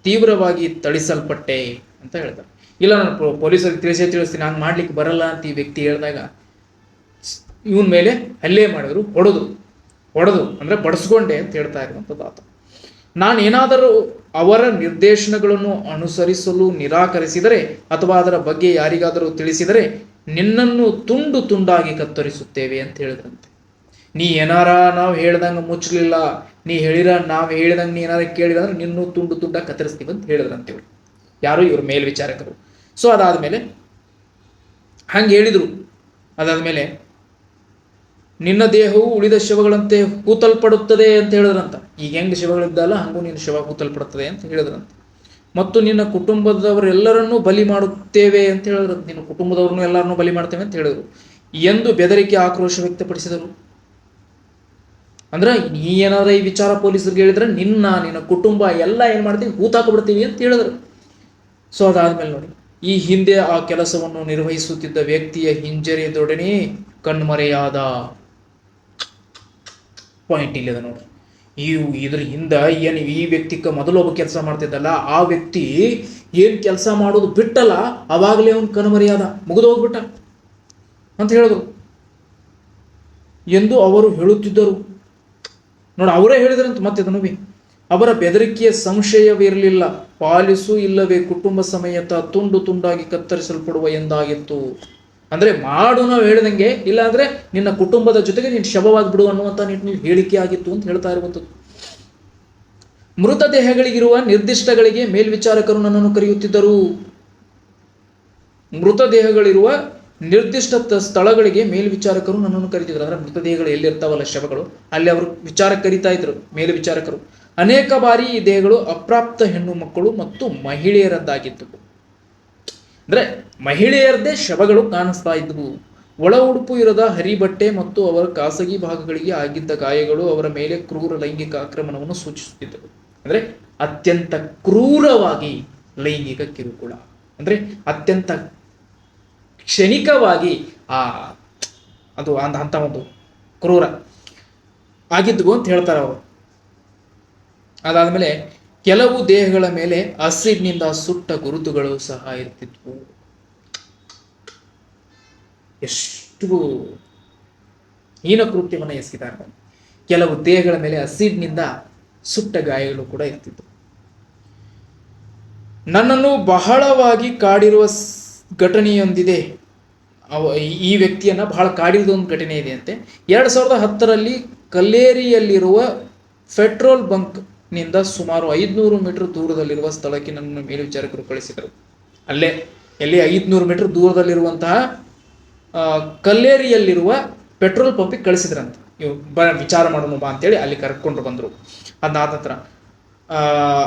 ತೀವ್ರವಾಗಿ ತಳಿಸಲ್ಪಟ್ಟೆ ಅಂತ ಹೇಳ್ತಾರೆ. ಇಲ್ಲ, ನಾನು ಪೊಲೀಸರಿಗೆ ತಿಳಿಸೇ ತಿಳಿಸ್ತೀನಿ, ಹಂಗೆ ಮಾಡ್ಲಿಕ್ಕೆ ಬರಲ್ಲ ಅಂತ ಈ ವ್ಯಕ್ತಿ ಹೇಳಿದಾಗ ಇವನ ಮೇಲೆ ಹಲ್ಲೆ ಮಾಡಿದ್ರು, ಹೊಡೆದು ಹೊಡೆದು, ಅಂದರೆ ಬಡಿಸ್ಕೊಂಡೆ ಅಂತ ಹೇಳ್ತಾ ಇರುವಂಥದ್ದು ಆತ. ನಾನು ಏನಾದರೂ ಅವರ ನಿರ್ದೇಶನಗಳನ್ನು ಅನುಸರಿಸಲು ನಿರಾಕರಿಸಿದರೆ, ಅಥವಾ ಅದರ ಬಗ್ಗೆ ಯಾರಿಗಾದರೂ ತಿಳಿಸಿದರೆ, ನಿನ್ನನ್ನು ತುಂಡು ತುಂಡಾಗಿ ಕತ್ತರಿಸುತ್ತೇವೆ ಅಂತ ಹೇಳಿದ್ರಂತೆ ನೀ ಏನಾರ ನಾವು ಹೇಳ್ದಂಗೆ ಮುಚ್ಚಲಿಲ್ಲ, ನೀ ಹೇಳಿರ ನಾವು ಹೇಳಿದಂಗೆ ನೀ ಏನಾರ ಕೇಳಿದ ಅಂದ್ರೆ ನಿನ್ನೂ ತುಂಡು ತುಂಡಾಗಿ ಕತ್ತರಿಸ್ತೀವಿ ಅಂತ ಹೇಳಿದ್ರಂತೆ ಯಾರು ಇವರು ಮೇಲ್ವಿಚಾರಕರು. ಸೊ ಅದಾದ್ಮೇಲೆ ಹಂಗೆ ಅದಾದ ಮೇಲೆ ನಿನ್ನ ದೇಹವು ಉಳಿದ ಶಿವಗಳಂತೆ ಕೂತಲ್ಪಡುತ್ತದೆ ಅಂತ ಹೇಳಿದ್ರಂತ. ಈಗ ಹೆಂಗ್ ಶಿವಗಳಿದ್ದಲ್ಲ, ಹಂಗೂ ನಿನ್ನ ಶಿವ ಕೂತಲ್ಪಡುತ್ತದೆ ಅಂತ ಹೇಳಿದ್ರಂತ. ಮತ್ತು ನಿನ್ನ ಕುಟುಂಬದವರೆಲ್ಲರನ್ನೂ ಬಲಿ ಮಾಡುತ್ತೇವೆ ಅಂತ ಹೇಳಿದ್ರು. ನಿನ್ನ ಕುಟುಂಬದವ್ರನ್ನೂ ಎಲ್ಲರನ್ನೂ ಬಲಿ ಮಾಡ್ತೇವೆ ಅಂತ ಹೇಳಿದರು. ಎಂದು ಬೆದರಿಕೆ ಆಕ್ರೋಶ ವ್ಯಕ್ತಪಡಿಸಿದರು. ಅಂದ್ರೆ, ನೀ ಏನಾದ್ರೆ ಈ ವಿಚಾರ ಪೊಲೀಸರಿಗೆ ಹೇಳಿದ್ರೆ, ನಿನ್ನ ನಿನ್ನ ಕುಟುಂಬ, ಎಲ್ಲ ಏನ್ ಮಾಡ್ತೀವಿ? ಹೂತಾಕ್ಬಿಡ್ತೀವಿ ಅಂತ ಹೇಳಿದ್ರು. ಸೊ ಅದಾದ್ಮೇಲೆ ನೋಡಿ, ಈ ಹಿಂದೆ ಆ ಕೆಲಸವನ್ನು ನಿರ್ವಹಿಸುತ್ತಿದ್ದ ವ್ಯಕ್ತಿಯ ಹಿಂಜರಿಯದೊಡನೆ ಕಣ್ಮರೆಯಾದ ಪಾಯಿಂಟ್ ಇಲ್ಲಿದೆ ನೋಡಿ. ಇವು ಇದ್ರ ಹಿಂದ ಏನು ಈ ವ್ಯಕ್ತಿಗೆ ಮೊದಲು ಒಬ್ಬ ಕೆಲಸ ಮಾಡ್ತಿದ್ದಲ್ಲ, ಆ ವ್ಯಕ್ತಿ ಏನು ಕೆಲಸ ಮಾಡೋದು ಬಿಟ್ಟಲ್ಲ, ಅವಾಗಲೇ ಅವನು ಕಣ್ಮರೆಯಾದ, ಮುಗಿದು ಹೋಗ್ಬಿಟ್ಟ ಅಂತ ಹೇಳಿದ್ರು. ಎಂದು ಅವರು ಹೇಳುತ್ತಿದ್ದರು. ನೋಡಿ, ಅವರೇ ಹೇಳಿದ್ರಂತ ಮತ್ತೆ ಇದನ್ನು ಬಿ ಅವರ ಬೆದರಿಕೆಯ ಸಂಶಯವಿರಲಿಲ್ಲ. ಪಾಲಿಸು ಇಲ್ಲವೇ ಕುಟುಂಬ ಸಮೇತ ತುಂಡು ತುಂಡಾಗಿ ಕತ್ತರಿಸಲ್ಪಡುವ ಎಂದಾಗಿತ್ತು. ಅಂದ್ರೆ ಮಾಡು ನಾವು ಹೇಳಿದಂಗೆ ಇಲ್ಲ ಅಂದ್ರೆ ನಿನ್ನ ಕುಟುಂಬದ ಜೊತೆಗೆ ನೀನು ಶವವಾಗಿ ಬಿಡು ಅನ್ನುವಂತ ನಿಟ್ಟಿನಲ್ಲಿ ಹೇಳಿಕೆ ಆಗಿತ್ತು ಅಂತ ಹೇಳ್ತಾ ಇರುವಂಥದ್ದು. ಮೃತದೇಹಗಳಿಗಿರುವ ನಿರ್ದಿಷ್ಟಗಳಿಗೆ ಮೇಲ್ವಿಚಾರಕರು ನನ್ನನ್ನು ಕರೆಯುತ್ತಿದ್ದರು. ಮೃತದೇಹಗಳಿರುವ ನಿರ್ದಿಷ್ಟ ಸ್ಥಳಗಳಿಗೆ ಮೇಲ್ವಿಚಾರಕರು ನನ್ನನ್ನು ಕರೀತಿದ್ರು ಅಂದ್ರೆ ಮೃತದೇಹಗಳು ಎಲ್ಲಿರ್ತಾವಲ್ಲ ಶವಗಳು, ಅಲ್ಲಿ ಅವರು ವಿಚಾರ ಕರಿತಾ ಇದ್ರು, ಮೇಲ್ವಿಚಾರಕರು. ಅನೇಕ ಬಾರಿ ಈ ದೇಹಗಳು ಅಪ್ರಾಪ್ತ ಹೆಣ್ಣು ಮಕ್ಕಳು ಮತ್ತು ಮಹಿಳೆಯರದ್ದಾಗಿದ್ದವು. ಅಂದ್ರೆ ಮಹಿಳೆಯರದೇ ಶವಗಳು ಕಾಣಿಸ್ತಾ ಇದ್ವು ಒಳ ಉಡುಪು ಇರದ ಹರಿಬಟ್ಟೆ ಮತ್ತು ಅವರ ಖಾಸಗಿ ಭಾಗಗಳಿಗೆ ಆಗಿದ್ದ ಗಾಯಗಳು ಅವರ ಮೇಲೆ ಕ್ರೂರ ಲೈಂಗಿಕ ಆಕ್ರಮಣವನ್ನು ಸೂಚಿಸುತ್ತಿದ್ದವು. ಅಂದ್ರೆ ಅತ್ಯಂತ ಕ್ರೂರವಾಗಿ ಲೈಂಗಿಕ ಕಿರುಕುಳ. ಅಂದ್ರೆ ಅತ್ಯಂತ ಕ್ಷಣಿಕವಾಗಿ ಆ ಅದು ಅಂದ ಅಂತ ಒಂದು ಕ್ರೂರ ಆಗಿದ್ವು ಅಂತ ಹೇಳ್ತಾರೆ ಅವರು. ಅದಾದ್ಮೇಲೆ ಕೆಲವು ದೇಹಗಳ ಮೇಲೆ ಅಸಿಡ್ನಿಂದ ಸುಟ್ಟ ಗುರುತುಗಳು ಸಹ ಇರ್ತಿದ್ವು. ಎಷ್ಟು ಹೀನ ಕೃತ್ಯವನ್ನು ಎಸಗಿದ್ದಾರೆ. ಕೆಲವು ದೇಹಗಳ ಮೇಲೆ ಅಸಿಡ್ನಿಂದ ಸುಟ್ಟ ಗಾಯಗಳು ಕೂಡ ಇರ್ತಿದ್ವು. ನನ್ನನ್ನು ಬಹಳವಾಗಿ ಕಾಡಿರುವ ಘಟನೆಯೊಂದಿದೆ. ಅವ ಈ ವ್ಯಕ್ತಿಯನ್ನ ಬಹಳ ಕಾಡಿದ ಒಂದು ಘಟನೆ ಇದೆ ಅಂತೆ. ಎರಡ್ ಸಾವಿರದ ಹತ್ತರಲ್ಲಿ ಕಲ್ಲೇರಿಯಲ್ಲಿರುವ ಪೆಟ್ರೋಲ್ ಬಂಕ್ ನಿಂದ ಸುಮಾರು ಐದ್ನೂರು ಮೀಟರ್ ದೂರದಲ್ಲಿರುವ ಸ್ಥಳಕ್ಕೆ ನನ್ನ ಮೇಲ್ವಿಚಾರಕರು ಕಳಿಸಿದರು. ಅಲ್ಲೇ, ಎಲ್ಲಿ ಐದ್ನೂರು ಮೀಟರ್ ದೂರದಲ್ಲಿರುವಂತಹ ಕಲ್ಲೇರಿಯಲ್ಲಿರುವ ಪೆಟ್ರೋಲ್ ಪಂಪಿಗೆ ಕಳಿಸಿದ್ರಂತ. ಇವ್ ಬ, ವಿಚಾರ ಮಾಡೋಣ ಬಾ ಅಂತೇಳಿ ಅಲ್ಲಿ ಕರ್ಕೊಂಡು ಬಂದರು. ಅದಾದ ನಂತರ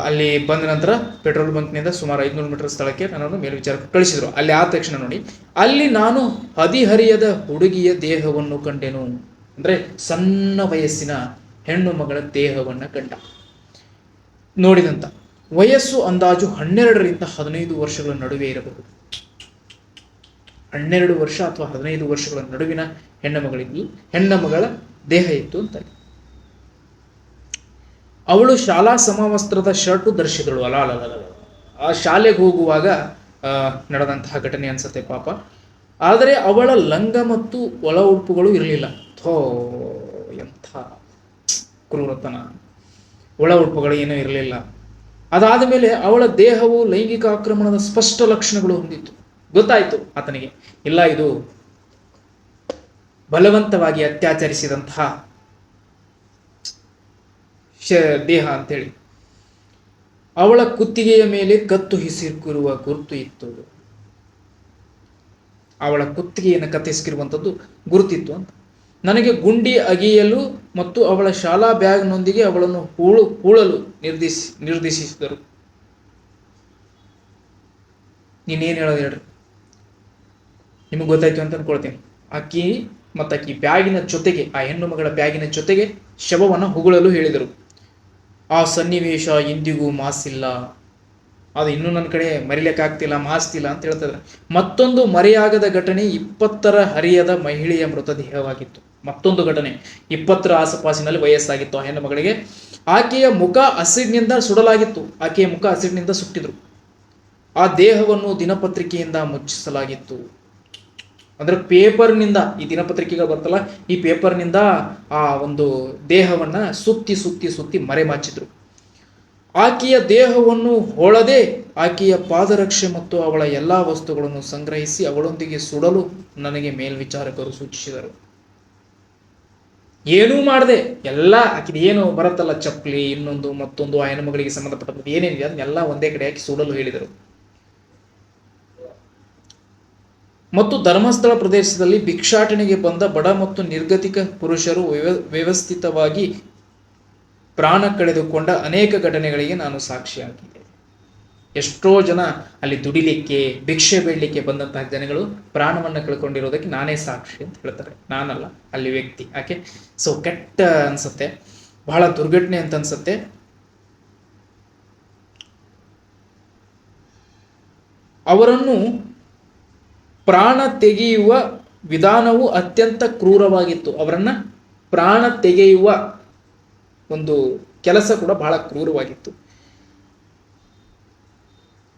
ಅಲ್ಲಿ ಬಂದ ನಂತರ ಪೆಟ್ರೋಲ್ ಬಂಕ್ನಿಂದ ಸುಮಾರು ಐದುನೂರು ಮೀಟರ್ ಸ್ಥಳಕ್ಕೆ ನನ್ನನ್ನು ಮೇಲ್ವಿಚಾರಕ್ಕೆ ಕಳಿಸಿದರು. ಅಲ್ಲಿ ಆದ ತಕ್ಷಣ ನೋಡಿ, ಅಲ್ಲಿ ನಾನು ಹದಿಹರಿಯದ ಹುಡುಗಿಯ ದೇಹವನ್ನು ಕಂಡೆನು. ಅಂದ್ರೆ ಸಣ್ಣ ವಯಸ್ಸಿನ ಹೆಣ್ಣು ಮಗಳ ದೇಹವನ್ನು ಕಂಡ. ನೋಡಿದಂತ. ವಯಸ್ಸು, ಅಂದಾಜು ಹನ್ನೆರಡರಿಂದ ಹದಿನೈದು ವರ್ಷಗಳ ನಡುವೆ ಇರಬಹುದು. ಹನ್ನೆರಡು ವರ್ಷ ಅಥವಾ ಹದಿನೈದು ವರ್ಷಗಳ ನಡುವಿನ ಹೆಣ್ಣು ಮಗಳಿದ್ದು ಹೆಣ್ಣು ಮಗಳ ದೇಹ ಇತ್ತು ಅಂತ. ಅವಳು ಶಾಲಾ ಸಮವಸ್ತ್ರದ ಶರ್ಟು ಧರಿಸಿದಳು. ಅಲ ಅಲ. ಆ ಶಾಲೆಗೆ ಹೋಗುವಾಗ ನಡೆದಂತಹ ಘಟನೆ ಅನ್ಸತ್ತೆ ಪಾಪ. ಆದರೆ ಅವಳ ಲಂಗ ಮತ್ತು ಒಳ ಉಡುಪುಗಳು ಇರಲಿಲ್ಲ. ಥೋ, ಎಂಥ ಕ್ರೂರತನ. ಒಳ ಉಡುಪುಗಳು ಏನೂ ಇರಲಿಲ್ಲ. ಅದಾದ ಮೇಲೆ ಅವಳ ದೇಹವು ಲೈಂಗಿಕ ಆಕ್ರಮಣದ ಸ್ಪಷ್ಟ ಲಕ್ಷಣಗಳು ಹೊಂದಿತ್ತು. ಗೊತ್ತಾಯಿತು ಆತನಿಗೆ, ಇಲ್ಲ ಇದು ಬಲವಂತವಾಗಿ ಅತ್ಯಾಚರಿಸಿದಂತಹ ಶ ದೇಹ ಅಂತೇಳಿ. ಅವಳ ಕುತ್ತಿಗೆಯ ಮೇಲೆ ಕತ್ತು ಹಿಸಿಕಿರುವ ಗುರುತು ಇತ್ತು. ಅವಳ ಕುತ್ತಿಗೆಯನ್ನು ಕತ್ತಿಸಿರುವಂಥದ್ದು ಗುರುತಿತ್ತು ಅಂತ. ನನಗೆ ಗುಂಡಿ ಅಗಿಯಲು ಮತ್ತು ಅವಳ ಶಾಲಾ ಬ್ಯಾಗ್ನೊಂದಿಗೆ ಅವಳನ್ನು ಹೂಳು, ಹೂಳಲು ನಿರ್ದೇಶಿ, ನಿರ್ದೇಶಿಸಿದರು. ನೀನೇನು ಹೇಳೋದು ಹೇಳ್ರಿ? ನಿಮಗೆ ಗೊತ್ತಾಯ್ತು ಅಂತ ಅನ್ಕೊಳ್ತೀನಿ. ಆಕಿ ಮತ್ತು ಆಕಿ ಬ್ಯಾಗಿನ ಜೊತೆಗೆ, ಆ ಹೆಣ್ಣು ಮಗಳ ಬ್ಯಾಗಿನ ಜೊತೆಗೆ ಶವವನ್ನು ಹುಗುಳಲು ಹೇಳಿದರು. ಆ ಸನ್ನಿವೇಶ ಇಂದಿಗೂ ಮಾಸಿಲ್ಲ. ಅದು ಇನ್ನೂ ನನ್ನ ಕಡೆ ಮರಿಲಿಕ್ಕಾಗ್ತಿಲ್ಲ ಮಾಸ್ತಿಲ್ಲ ಅಂತ ಹೇಳ್ತಾರೆ ಮತ್ತೊಂದು ಮರೆಯಾಗದ ಘಟನೆ ಇಪ್ಪತ್ತರ ಹರಿಯದ ಮಹಿಳೆಯ ಮೃತದೇಹವಾಗಿತ್ತು. ಮತ್ತೊಂದು ಘಟನೆ. ಇಪ್ಪತ್ತರ ಆಸುಪಾಸಿನಲ್ಲಿ ವಯಸ್ಸಾಗಿತ್ತು ಆ ಹೆಣ್ಣು ಮಗಳಿಗೆ. ಆಕೆಯ ಮುಖ ಹಸಿರಿನಿಂದ ಸುಡಲಾಗಿತ್ತು. ಆಕೆಯ ಮುಖ ಹಸಿಡಿನಿಂದ ಸುಟ್ಟಿದ್ರು. ಆ ದೇಹವನ್ನು ದಿನಪತ್ರಿಕೆಯಿಂದ ಮುಚ್ಚಿಸಲಾಗಿತ್ತು. ಅಂದ್ರೆ ಪೇಪರ್ನಿಂದ, ಈ ದಿನಪತ್ರಿಕೆಗಳು ಬರ್ತಲ್ಲ, ಈ ಪೇಪರ್ನಿಂದ ಆ ಒಂದು ದೇಹವನ್ನ ಸುತ್ತಿ ಸುತ್ತಿ ಸುತ್ತಿ ಮರೆಮಾಚಿದ್ರು ಆಕೆಯ ದೇಹವನ್ನು ಹೊಳದೆ ಆಕೆಯ ಪಾದರಕ್ಷೆ ಮತ್ತು ಅವಳ ಎಲ್ಲಾ ವಸ್ತುಗಳನ್ನು ಸಂಗ್ರಹಿಸಿ ಅವಳೊಂದಿಗೆ ಸುಡಲು ನನಗೆ ಮೇಲ್ವಿಚಾರಕರು ಸೂಚಿಸಿದರು. ಏನೂ ಮಾಡದೆ. ಎಲ್ಲ ಆಕಿದ ಏನು ಬರುತ್ತಲ್ಲ, ಚಪ್ಪಲಿ, ಇನ್ನೊಂದು ಮತ್ತೊಂದು, ಆ ಹೆಣ್ಣುಮಗಳಿಗೆ ಸಂಬಂಧಪಟ್ಟದ್ದು ಏನೇನಿದೆ ಅದನ್ನೆಲ್ಲ ಒಂದೇ ಕಡೆ ಹಾಕಿ ಸುಡಲು ಹೇಳಿದರು. ಮತ್ತು ಧರ್ಮಸ್ಥಳ ಪ್ರದೇಶದಲ್ಲಿ ಭಿಕ್ಷಾಟನೆಗೆ ಬಂದ ಬಡ ಮತ್ತು ನಿರ್ಗತಿಕ ಪುರುಷರು ವ್ಯವ- ವ್ಯವಸ್ಥಿತವಾಗಿ ಪ್ರಾಣ ಕಳೆದುಕೊಂಡ ಅನೇಕ ಘಟನೆಗಳಿಗೆ ನಾನು ಸಾಕ್ಷಿಯಾಗಿದ್ದೆ ಎಷ್ಟೋ ಜನ ಅಲ್ಲಿ ದುಡಿಲಿಕ್ಕೆ, ಭಿಕ್ಷೆ ಬೇಡಲಿಕ್ಕೆ ಬಂದಂತಹ ಜನಗಳು ಪ್ರಾಣವನ್ನು ಕಳ್ಕೊಂಡಿರೋದಕ್ಕೆ ನಾನೇ ಸಾಕ್ಷಿ ಅಂತ ಹೇಳ್ತಾರೆ. ನಾನಲ್ಲ, ಅಲ್ಲಿ ವ್ಯಕ್ತಿ. ಯಾಕೆ? ಸೊ ಕೆಟ್ಟ ಅನ್ಸುತ್ತೆ. ಬಹಳ ದುರ್ಘಟನೆ ಅಂತ ಅನ್ಸುತ್ತೆ. ಅವರನ್ನು ಪ್ರಾಣ ತೆಗೆಯುವ ವಿಧಾನವು ಅತ್ಯಂತ ಕ್ರೂರವಾಗಿತ್ತು. ಅವರನ್ನ ಪ್ರಾಣ ತೆಗೆಯುವ ಒಂದು ಕೆಲಸ ಕೂಡ ಬಹಳ ಕ್ರೂರವಾಗಿತ್ತು.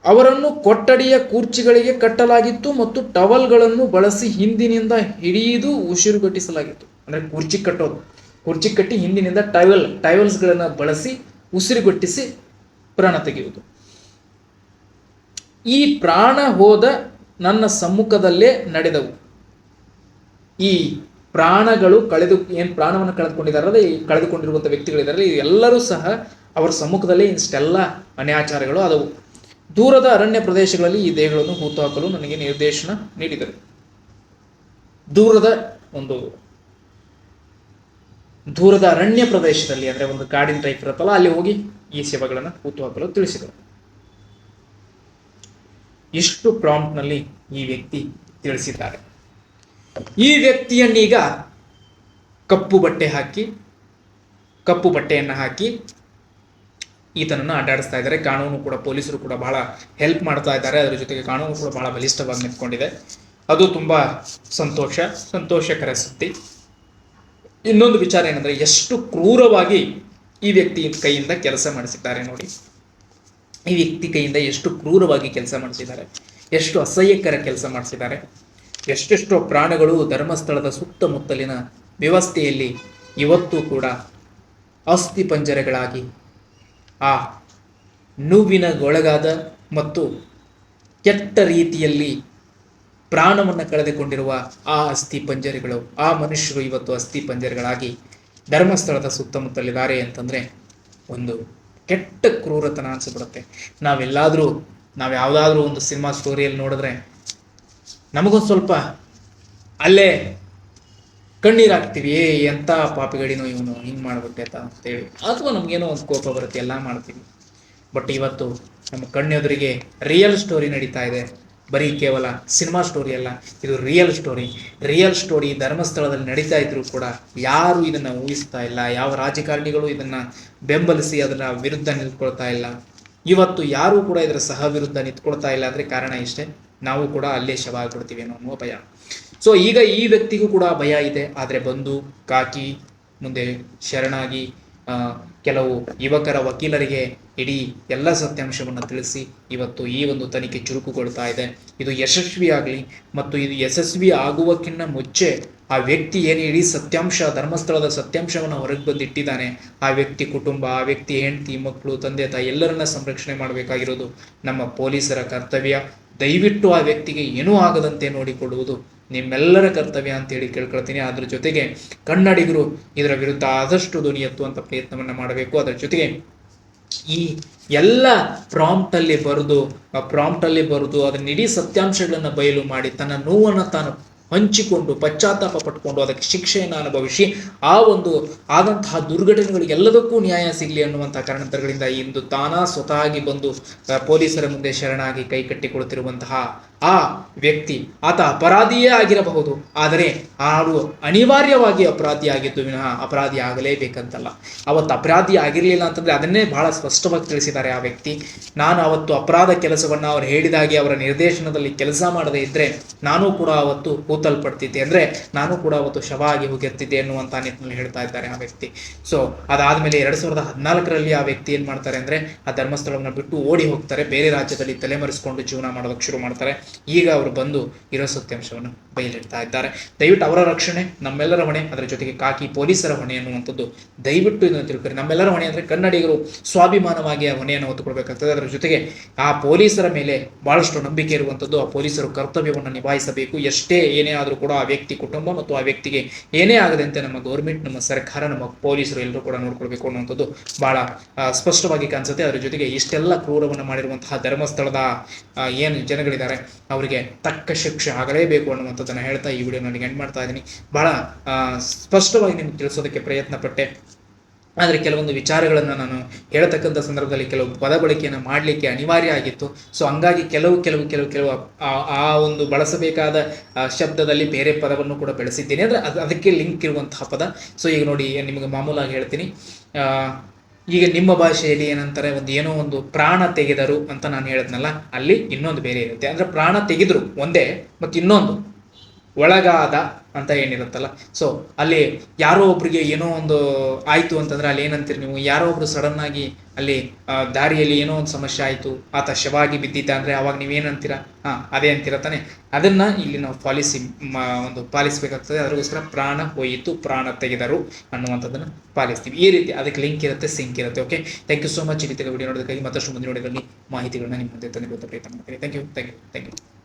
ಅವರನ್ನು ಕೊಠಡಿಯ ಕೂರ್ಚಿಗಳಿಗೆ ಕಟ್ಟಲಾಗಿತ್ತು ಮತ್ತು ಟವಲ್ಗಳನ್ನು ಬಳಸಿ ಹಿಂದಿನಿಂದ ಹಿಡಿದು ಉಸಿರುಗಟ್ಟಿಸಲಾಗಿತ್ತು ಅಂದ್ರೆ ಕುರ್ಚಿ ಕಟ್ಟೋದು. ಕುರ್ಚಿ ಕಟ್ಟಿ ಹಿಂದಿನಿಂದ ಟೈವಲ್, ಟವೆಲ್ಸ್ಗಳನ್ನು ಬಳಸಿ ಉಸಿರುಗಟ್ಟಿಸಿ ಪ್ರಾಣ ತೆಗೆಯುವುದು. ಈ ಪ್ರಾಣ ಹೋದ ನನ್ನ ಸಮ್ಮುಖದಲ್ಲೇ ನಡೆದವು. ಈ ಪ್ರಾಣಗಳು ಕಳೆದು, ಏನು ಪ್ರಾಣವನ್ನು ಕಳೆದುಕೊಂಡಿದ್ದಾರಲ್ಲ, ಈ ಕಳೆದುಕೊಂಡಿರುವಂಥ ವ್ಯಕ್ತಿಗಳಿದ್ದಾರೆ ಎಲ್ಲರೂ ಸಹ ಅವರ ಸಮ್ಮುಖದಲ್ಲೇ ಇಷ್ಟೆಲ್ಲ ಅನ್ಯಾಚಾರಗಳು ಆದವು. ದೂರದ ಅರಣ್ಯ ಪ್ರದೇಶಗಳಲ್ಲಿ ಈ ದೇಹಗಳನ್ನು ಹೂತುಹಾಕಲು ನನಗೆ ನಿರ್ದೇಶನ ನೀಡಿದರು. ದೂರದ ಒಂದು ದೂರದ ಅರಣ್ಯ ಪ್ರದೇಶದಲ್ಲಿ ಅಂದ್ರೆ ಒಂದು ಕಾಡಿನ ಟೈಪ್ ಇರುತ್ತಲ್ಲ, ಅಲ್ಲಿ ಹೋಗಿ ಈ ಶವಗಳನ್ನು ಹೂತುಹಾಕಲು ತಿಳಿಸಿದರು. ಇಷ್ಟು ಪ್ರಾಂಪ್ಟ್ನಲ್ಲಿ ಈ ವ್ಯಕ್ತಿ ತಿಳಿಸಿದ್ದಾರೆ. ಈ ವ್ಯಕ್ತಿಯನ್ನೀಗ ಕಪ್ಪು ಬಟ್ಟೆ ಹಾಕಿ, ಕಪ್ಪು ಬಟ್ಟೆಯನ್ನು ಹಾಕಿ ಈತನನ್ನು ಅಡ್ಡಾಡಿಸ್ತಾ ಇದ್ದಾರೆ. ಕಾನೂನು ಕೂಡ ಪೊಲೀಸರು ಕೂಡ ಬಹಳ ಹೆಲ್ಪ್ ಮಾಡ್ತಾ ಇದ್ದಾರೆ. ಅದರ ಜೊತೆಗೆ ಕಾನೂನು ಕೂಡ ಬಹಳ ಬಲಿಷ್ಠವಾಗಿ ನಿಂತ್ಕೊಂಡಿದೆ. ಅದು ತುಂಬಾ ಸಂತೋಷ, ಸಂತೋಷಕರ ಸುದ್ದಿ. ಇನ್ನೊಂದು ವಿಚಾರ ಏನಂದ್ರೆ, ಎಷ್ಟು ಕ್ರೂರವಾಗಿ ಈ ವ್ಯಕ್ತಿ ಕೈಯಿಂದ ಕೆಲಸ ಮಾಡಿಸಿದ್ದಾರೆ ನೋಡಿ. ಈ ವ್ಯಕ್ತಿ ಕೈಯಿಂದ ಎಷ್ಟು ಕ್ರೂರವಾಗಿ ಕೆಲಸ ಮಾಡಿಸಿದ್ದಾರೆ. ಎಷ್ಟು ಅಸಹ್ಯಕರ ಕೆಲಸ ಮಾಡಿಸಿದ್ದಾರೆ. ಎಷ್ಟೆಷ್ಟೋ ಪ್ರಾಣಗಳು ಧರ್ಮಸ್ಥಳದ ಸುತ್ತಮುತ್ತಲಿನ ವ್ಯವಸ್ಥೆಯಲ್ಲಿ ಇವತ್ತು ಕೂಡ ಅಸ್ಥಿ ಪಂಜರಗಳಾಗಿ ಆ ನೋವಿನಗೊಳಗಾದ ಮತ್ತು ಕೆಟ್ಟ ರೀತಿಯಲ್ಲಿ ಪ್ರಾಣವನ್ನು ಕಳೆದುಕೊಂಡಿರುವ ಆ ಅಸ್ಥಿ ಪಂಜರಿಗಳು, ಆ ಮನುಷ್ಯರು ಇವತ್ತು ಅಸ್ಥಿ ಪಂಜರಿಗಳಾಗಿ ಧರ್ಮಸ್ಥಳದ ಸುತ್ತಮುತ್ತಲಿದ್ದಾರೆ ಅಂತಂದರೆ ಒಂದು ಕೆಟ್ಟ ಕ್ರೂರತನ ಅನಿಸ್ಬಿಡುತ್ತೆ. ನಾವೆಲ್ಲಾದರೂ, ನಾವು ಯಾವುದಾದ್ರೂ ಒಂದು ಸಿನಿಮಾ ಸ್ಟೋರಿಯಲ್ಲಿ ನೋಡಿದ್ರೆ ನಮಗೂ ಸ್ವಲ್ಪ ಅಲ್ಲೇ ಕಣ್ಣೀರು ಹಾಕ್ತೀವಿ ಏ ಎಂಥ ಪಾಪಿಗಡಿನೋ ಇವನು ಹಿಂಗೆ ಮಾಡ್ಬಿಟ್ಟೆ ಅಂತ ಅಂತೇಳಿ. ಅಥವಾ ನಮಗೇನೋ ಒಂದು ಕೋಪ ಬರುತ್ತೆ, ಎಲ್ಲ ಮಾಡ್ತೀವಿ. ಬಟ್ ಇವತ್ತು ನಮ್ಮ ಕಣ್ಣೆದುರಿಗೆ ರಿಯಲ್ ಸ್ಟೋರಿ ನಡೀತಾ ಇದೆ. ಬರೀ ಕೇವಲ ಸಿನಿಮಾ ಸ್ಟೋರಿ ಅಲ್ಲ, ಇದು ರಿಯಲ್ ಸ್ಟೋರಿ ರಿಯಲ್ ಸ್ಟೋರಿ ಧರ್ಮಸ್ಥಳದಲ್ಲಿ ನಡೀತಾ ಇದ್ರು ಕೂಡ ಯಾರು ಇದನ್ನ ಊಹಿಸ್ತಾ ಇಲ್ಲ. ಯಾವ ರಾಜಕಾರಣಿಗಳು ಇದನ್ನ ಬೆಂಬಲಿಸಿ ಅದನ್ನ ವಿರುದ್ಧ ನಿಂತ್ಕೊಳ್ತಾ ಇಲ್ಲ. ಇವತ್ತು ಯಾರೂ ಕೂಡ ಇದರ ಸಹ ವಿರುದ್ಧ ನಿಂತ್ಕೊಳ್ತಾ ಇಲ್ಲ ಅಂದ್ರೆ ಕಾರಣ ಇಷ್ಟೇ. ನಾವು ಕೂಡ ಅಲ್ಲೇ ಶವ ಆಗ್ಬಿಡ್ತೀವಿ ಅನ್ನೋ ಭಯ. ಸೊ ಈಗ ಈ ವ್ಯಕ್ತಿಗೂ ಕೂಡ ಭಯ ಇದೆ. ಆದರೆ ಬಂದು ಕಾಕಿ ಮುಂದೆ ಶರಣಾಗಿ ಕೆಲವು ಯುವಕರ ವಕೀಲರಿಗೆ ಇಡೀ ಎಲ್ಲ ಸತ್ಯಾಂಶವನ್ನು ತಿಳಿಸಿ ಇವತ್ತು ಈ ಒಂದು ತನಿಖೆ ಚುರುಕುಗೊಳ್ತಾ ಇದೆ. ಇದು ಯಶಸ್ವಿಯಾಗಲಿ ಮತ್ತು ಇದು ಯಶಸ್ವಿ ಆಗುವಕ್ಕಿಂತ ಮುಂಚೆ ಆ ವ್ಯಕ್ತಿ ಏನು ಇಡೀ ಸತ್ಯಾಂಶ, ಧರ್ಮಸ್ಥಳದ ಸತ್ಯಾಂಶವನ್ನು ಹೊರಗೆ ಬಂದಿಟ್ಟಿದ್ದಾನೆ. ಆ ವ್ಯಕ್ತಿ ಕುಟುಂಬ, ಆ ವ್ಯಕ್ತಿ ಹೆಂಡತಿ ಮಕ್ಕಳು ತಂದೆ, ತಾಯಿ ಎಲ್ಲರನ್ನ ಸಂರಕ್ಷಣೆ ಮಾಡಬೇಕಾಗಿರೋದು ನಮ್ಮ ಪೊಲೀಸರ ಕರ್ತವ್ಯ. ದಯವಿಟ್ಟು ಆ ವ್ಯಕ್ತಿಗೆ ಏನೂ ಆಗದಂತೆ ನೋಡಿಕೊಳ್ಳುವುದು ನಿಮ್ಮೆಲ್ಲರ ಕರ್ತವ್ಯ ಅಂತ ಹೇಳಿ ಕೇಳ್ಕೊಳ್ತೀನಿ. ಅದರ ಜೊತೆಗೆ ಕನ್ನಡಿಗರು ಇದರ ವಿರುದ್ಧ ಆದಷ್ಟು ಧ್ವನಿ ಎತ್ತುವಂಥ ಪ್ರಯತ್ನವನ್ನ ಮಾಡಬೇಕು. ಅದರ ಜೊತೆಗೆ ಈ ಎಲ್ಲ ಪ್ರಾಂಪ್ಟ್ ಅಲ್ಲಿ ಬರೆದು ಪ್ರಾಂಪ್ಟ್ ಅಲ್ಲಿ ಬರೆದು, ಅದನ್ನ ಇಡೀ ಸತ್ಯಾಂಶಗಳನ್ನ ಬಯಲು ಮಾಡಿ ತನ್ನ ನೋವನ್ನು ತಾನು ಹಂಚಿಕೊಂಡು, ಪಶ್ಚಾತ್ತಾಪ ಪಟ್ಕೊಂಡು ಅದಕ್ಕೆ ಶಿಕ್ಷೆಯನ್ನು ಅನುಭವಿಸಿ ಆ ಒಂದು ಆದಂತಹ ದುರ್ಘಟನೆಗಳಿಗೆಲ್ಲದಕ್ಕೂ ನ್ಯಾಯ ಸಿಗಲಿ ಅನ್ನುವಂತಹ ಕಾರಣಾಂತರಗಳಿಂದ ಇಂದು ತಾನಾ ಸ್ವತಃ ಬಂದು ಪೊಲೀಸರ ಮುಂದೆ ಶರಣಾಗಿ ಕೈ ಕಟ್ಟಿಕೊಳ್ಳುತ್ತಿರುವಂತಹ ಆ ವ್ಯಕ್ತಿ ಆತ ಅಪರಾಧಿಯೇ ಆಗಿರಬಹುದು. ಆದರೆ ಆರು ಅನಿವಾರ್ಯವಾಗಿ ಅಪರಾಧಿ ಆಗಿದ್ದು ವಿನಃ ಅಪರಾಧಿ ಆಗಲೇಬೇಕಂತಲ್ಲ. ಅವತ್ತು ಅಪರಾಧಿ ಆಗಿರಲಿಲ್ಲ ಅಂತಂದ್ರೆ ಅದನ್ನೇ ಬಹಳ ಸ್ಪಷ್ಟವಾಗಿ ತಿಳಿಸಿದ್ದಾರೆ ಆ ವ್ಯಕ್ತಿ. ನಾನು ಅವತ್ತು ಅಪರಾಧ ಕೆಲಸವನ್ನ ಅವ್ರು ಹೇಳಿದಾಗೆ ಅವರ ನಿರ್ದೇಶನದಲ್ಲಿ ಕೆಲಸ ಮಾಡದೇ ಇದ್ರೆ ನಾನು ಕೂಡ ಅವತ್ತು ಕೂತಲ್ಪಡ್ತಿದ್ದೆ. ಅಂದರೆ ನಾನು ಕೂಡ ಅವತ್ತು ಶವ ಆಗಿ ಹೋಗಿರ್ತಿದ್ದೆ ಎನ್ನುವಂಥ ನಿಟ್ಟಿನಲ್ಲಿ ಹೇಳ್ತಾ ಇದ್ದಾರೆ ಆ ವ್ಯಕ್ತಿ. ಸೊ ಅದಾದ್ಮೇಲೆ ಎರಡು ಸಾವಿರದ ಹದಿನಾಲ್ಕರಲ್ಲಿ ಆ ವ್ಯಕ್ತಿ ಏನ್ ಮಾಡ್ತಾರೆ ಅಂದ್ರೆ ಆ ಧರ್ಮಸ್ಥಳವನ್ನು ಬಿಟ್ಟು ಓಡಿ ಹೋಗ್ತಾರೆ. ಬೇರೆ ರಾಜ್ಯದಲ್ಲಿ ತಲೆಮರೆಸ್ಕೊಂಡು ಜೀವನ ಮಾಡೋದಕ್ಕೆ ಶುರು ಮಾಡ್ತಾರೆ. ಈಗ ಅವರು ಬಂದು ಇರೋ ಸತ್ಯಾಂಶವನ್ನು ಬಯಲಿಡ್ತಾ ಇದ್ದಾರೆ. ದಯವಿಟ್ಟು ಅವರ ರಕ್ಷಣೆ, ನಮ್ಮೆಲ್ಲರ ಹೊಣೆ, ಅದರ ಜೊತೆಗೆ ಕಾಕಿ ಪೊಲೀಸರ ಹೊಣೆ ಅನ್ನುವಂಥದ್ದು ದಯವಿಟ್ಟು ಇದನ್ನು ತಿಳ್ಕೊರಿ. ನಮ್ಮೆಲ್ಲರ ಹೊಣೆ ಅಂದರೆ ಕನ್ನಡಿಗರು ಸ್ವಾಭಿಮಾನವಾಗಿ ಆ ಹೊಣೆಯನ್ನು ಹೊತ್ತುಕೊಳ್ಬೇಕಾಗ್ತದೆ ಅದರ ಜೊತೆಗೆ ಆ ಪೊಲೀಸರ ಮೇಲೆ ಬಹಳಷ್ಟು ನಂಬಿಕೆ ಇರುವಂಥದ್ದು ಆ ಪೊಲೀಸರು ಕರ್ತವ್ಯವನ್ನು ನಿಭಾಯಿಸಬೇಕು. ಎಷ್ಟೇ ಏನೇ ಆದರೂ ಕೂಡ ಆ ವ್ಯಕ್ತಿ ಕುಟುಂಬ ಮತ್ತು ಆ ವ್ಯಕ್ತಿಗೆ ಏನೇ ಆಗದಂತೆ ನಮ್ಮ ಗೌರ್ಮೆಂಟ್ ನಮ್ಮ ಸರ್ಕಾರ, ನಮ್ಮ ಪೊಲೀಸರು ಎಲ್ಲರೂ ಕೂಡ ನೋಡ್ಕೊಳ್ಬೇಕು ಅನ್ನುವಂಥದ್ದು ಬಹಳ ಸ್ಪಷ್ಟವಾಗಿ ಕಾಣಿಸುತ್ತೆ. ಅದರ ಜೊತೆಗೆ ಇಷ್ಟೆಲ್ಲ ಕ್ರೂರವನ್ನು ಮಾಡಿರುವಂತಹ ಧರ್ಮಸ್ಥಳದ ಏನು ಜನಗಳಿದ್ದಾರೆ, ಅವರಿಗೆ ತಕ್ಕ ಶಿಕ್ಷೆ ಆಗಲೇಬೇಕು ಅನ್ನುವಂಥದ್ದನ್ನು ಹೇಳ್ತಾ ಈ ವಿಡಿಯೋ ನನಗೆ ಎಂಡ್ ಮಾಡ್ತಾ ಇದ್ದೀನಿ. ಬಹಳ ಸ್ಪಷ್ಟವಾಗಿ ನಿಮ್ಗೆ ತಿಳಿಸೋದಕ್ಕೆ ಪ್ರಯತ್ನ ಪಟ್ಟೆ ಆದರೆ ಕೆಲವೊಂದು ವಿಚಾರಗಳನ್ನು ನಾನು ಹೇಳತಕ್ಕಂಥ ಸಂದರ್ಭದಲ್ಲಿ ಕೆಲವು ಪದ ಬಳಕೆಯನ್ನು ಮಾಡಲಿಕ್ಕೆ ಅನಿವಾರ್ಯ ಆಗಿತ್ತು. ಸೊ ಹಂಗಾಗಿ ಕೆಲವು ಕೆಲವು ಕೆಲವು ಕೆಲವು ಆ- ಒಂದು ಬಳಸಬೇಕಾದ ಶಬ್ದದಲ್ಲಿ ಬೇರೆ ಪದವನ್ನು ಕೂಡ ಬೆಳೆಸಿದ್ದೇನೆ. ಅಂದರೆ ಅದು, ಅದಕ್ಕೆ ಲಿಂಕ್ ಇರುವಂತಹ ಪದ. ಸೊ ಈಗ ನೋಡಿ ನಿಮಗೆ ಮಾಮೂಲಾಗಿ ಹೇಳ್ತೀನಿ. ಈಗ ನಿಮ್ಮ ಭಾಷೆಯಲ್ಲಿ ಏನಂತಾರೆ, ಒಂದು ಏನೋ ಒಂದು ಪ್ರಾಣ ತೆಗೆದರು ಅಂತ ನಾನು ಹೇಳಿದ್ನಲ್ಲ, ಅಲ್ಲಿ ಇನ್ನೊಂದು ಬೇರೆ ಇರುತ್ತೆ. ಅಂದರೆ ಪ್ರಾಣ ತೆಗೆದರು ಒಂದೇ ಮತ್ತು ಇನ್ನೊಂದು ಒಳಗಾದ ಅಂತ ಏನಿರುತ್ತಲ್ಲ. ಸೊ ಅಲ್ಲಿ ಯಾರೋ ಒಬ್ರಿಗೆ ಏನೋ ಒಂದು ಆಯ್ತು ಅಂತಂದ್ರೆ ಅಲ್ಲಿ ಏನಂತೀರಿ ನೀವು? ಯಾರೋ ಒಬ್ರು ಸಡನ್ ಆಗಿ ಅಲ್ಲಿ ದಾರಿಯಲ್ಲಿ ಏನೋ ಒಂದು ಸಮಸ್ಯೆ ಆಯ್ತು, ಆತ ಶವಾಗಿ ಬಿದ್ದಿದ್ದ ಅಂದ್ರೆ ಅವಾಗ ನೀವೇನಂತೀರಾ ಹಾ, ಅದೇ ಅಂತೀರ ತಾನೆ? ಅದನ್ನ ಇಲ್ಲಿ ನಾವು ಪಾಲಿಸಿ ಒಂದು ಪಾಲಿಸಬೇಕಾಗ್ತದೆ. ಅದಕ್ಕೋಸ್ಕರ ಪ್ರಾಣ ಹೋಯಿತು, ಪ್ರಾಣ ತೆಗೆದರು ಅನ್ನುವಂಥದ್ದನ್ನ ಪಾಲಿಸ್ತೀವಿ. ಈ ರೀತಿ ಅದಕ್ಕೆ ಲಿಂಕ್ ಇರುತ್ತೆ ಸಿಂಕ್ ಇರುತ್ತೆ okay thank you so much ಈ ರೀತಿಯ ವಿಡಿಯೋ ನೋಡೋದಕ್ಕಾಗಿ ಮತ್ತಷ್ಟು ಮುಂದಿನ ವಿಡಿಯೋಗಳಲ್ಲಿ ಮಾಹಿತಿಗಳನ್ನ ನಿಮ್ಮ ಮುಂದೆ ತಂದು ಪ್ರಯತ್ನ ಮಾಡ್ತೀನಿ. Thank you thank you thank you